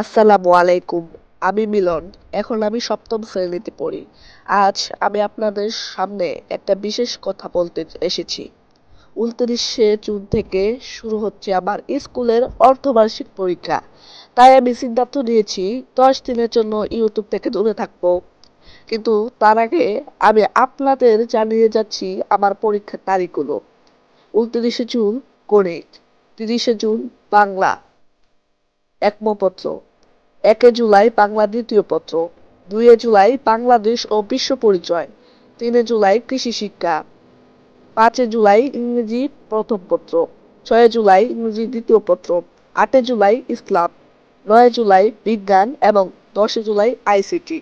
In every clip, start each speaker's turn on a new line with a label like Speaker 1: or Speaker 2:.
Speaker 1: আসসালামু আলাইকুম, আমি মিলন। এখন আমি সপ্তম শ্রেণীতে পড়ি। আজ আমি আপনাদের সামনে একটা বিশেষ কথা বলতে এসেছি। উনত্রিশে জুন থেকে শুরু হচ্ছে আমার স্কুলের অর্ধবার্ষিক পরীক্ষা। তাই আমি সিদ্ধান্ত নিয়েছি, দশ দিনের জন্য ইউটিউব থেকে দূরে থাকব। কিন্তু তার আগে আমি আপনাদের জানিয়ে যাচ্ছি আমার পরীক্ষার তারিখগুলো। উনত্রিশে জুন গণিত, তিরিশে জুন বাংলা একমপত্র একে জুলাই বাংলা দ্বিতীয় পত্র দুইয়ে জুলাই বাংলাদেশ ও বিশ্ব পরিচয়, তিনে জুলাই কৃষি শিক্ষা, পাঁচে জুলাই ইংরেজি প্রথম পত্র, ছয় জুলাই ইংরেজি দ্বিতীয় পত্র, আটে জুলাই ইসলাম, নয় জুলাই বিজ্ঞান এবং দশে জুলাই আইসিটি।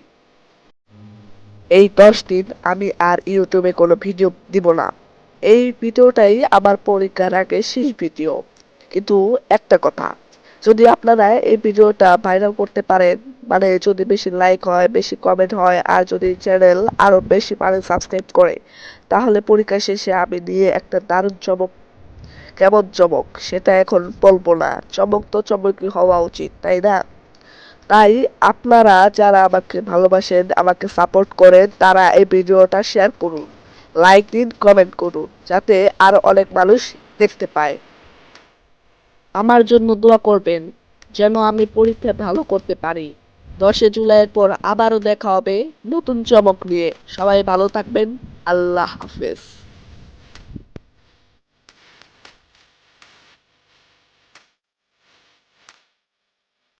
Speaker 1: এই দশ দিন আমি আর ইউটিউবে কোনো ভিডিও দিব না। এই ভিডিওটাই আমার পরীক্ষার আগে শেষ ভিডিও। কিন্তু একটা কথা যদি আপনারা এই ভিডিওটা ভাইরাল করতে পারেন মানে যদি বেশি লাইক হয়, বেশি কমেন্ট হয়, আর যদি চ্যানেল আরও বেশি মানে সাবস্ক্রাইব করে, তাহলে পরীক্ষা শেষে আমি নিয়ে একটা দারুণ চমক, কেমন চমক, সেটা এখন বলব না। চমক তো চমকই হওয়া উচিত, তাই না? তাই আপনারা যারা আমাকে ভালোবাসেন, আমাকে সাপোর্ট করেন, তারা এই ভিডিওটা শেয়ার করুন লাইক দিন কমেন্ট করুন, যাতে আরও অনেক মানুষ দেখতে পায়। আমার জন্য দোয়া করবেন, যেন আমি পরীক্ষা ভালো করতে পারি। দশে জুলাইয়ের পর আবারও দেখা হবে নতুন চমক নিয়ে। সবাই ভালো থাকবেন। আল্লাহ হাফেজ।